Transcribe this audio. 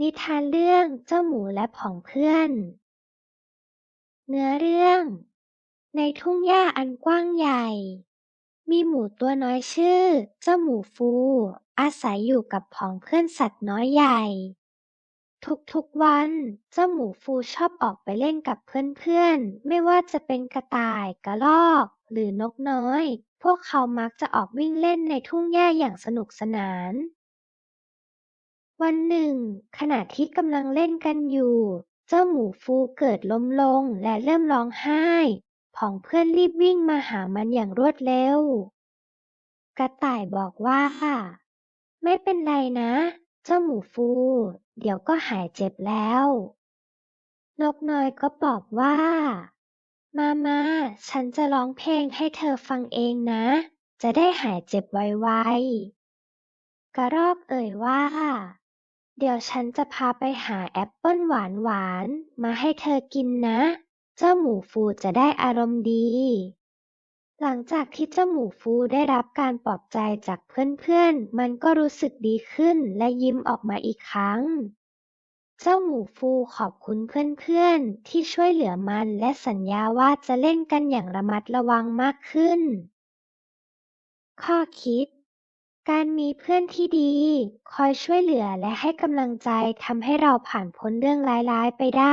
นิทานเรื่องเจ้าหมูและผองเพื่อน เนื้อเรื่อง ในทุ่งหญ้าอันกว้างใหญ่ มีหมูตัวน้อยชื่อ เจ้าหมูฟู อาศัยอยู่กับผองเพื่อนสัตว์น้อยใหญ่ ทุกๆวัน เจ้าหมูฟูชอบออกไปเล่นกับเพื่อนๆ ไม่ว่าจะเป็นกระต่ายกระรอก หรือนกน้อย พวกเขามักจะออกวิ่งเล่นในทุ่งหญ้าอย่างสนุกสนาน วันหนึ่ง ขณะที่กำลังเล่นกันอยู่ เจ้าหมูฟูเกิดล้มลงและเริ่มร้องไห้ผองเพื่อนรีบวิ่งมาหามันอย่างรวดเร็ว กระต่ายบอกว่าไม่เป็นไรนะ เจ้าหมูฟู เดี๋ยวก็หายเจ็บแล้ว นกน้อยก็บอกว่า มามาฉันจะร้องเพลงให้เธอฟังเองนะ จะได้หายเจ็บไวๆกระรอกเอ่ยว่า เดี๋ยวฉันจะพาไปหาแอปเปิ้ลหวานๆมาให้เธอกินนะ เจ้าหมูฟูจะได้อารมณ์ดี หลังจากที่เจ้าหมูฟูได้รับการปลอบใจจากเพื่อนๆ มันก็รู้สึกดีขึ้นและยิ้มออกมาอีกครั้ง เจ้าหมูฟูขอบคุณเพื่อนๆ ที่ช่วยเหลือมันและสัญญาว่าจะเล่นกันอย่างระมัดระวังมากขึ้น ข้อคิด การมีเพื่อนที่ดี คอยช่วยเหลือและให้กำลังใจทำให้เราผ่านพ้นเรื่องร้าย ๆ ไปได้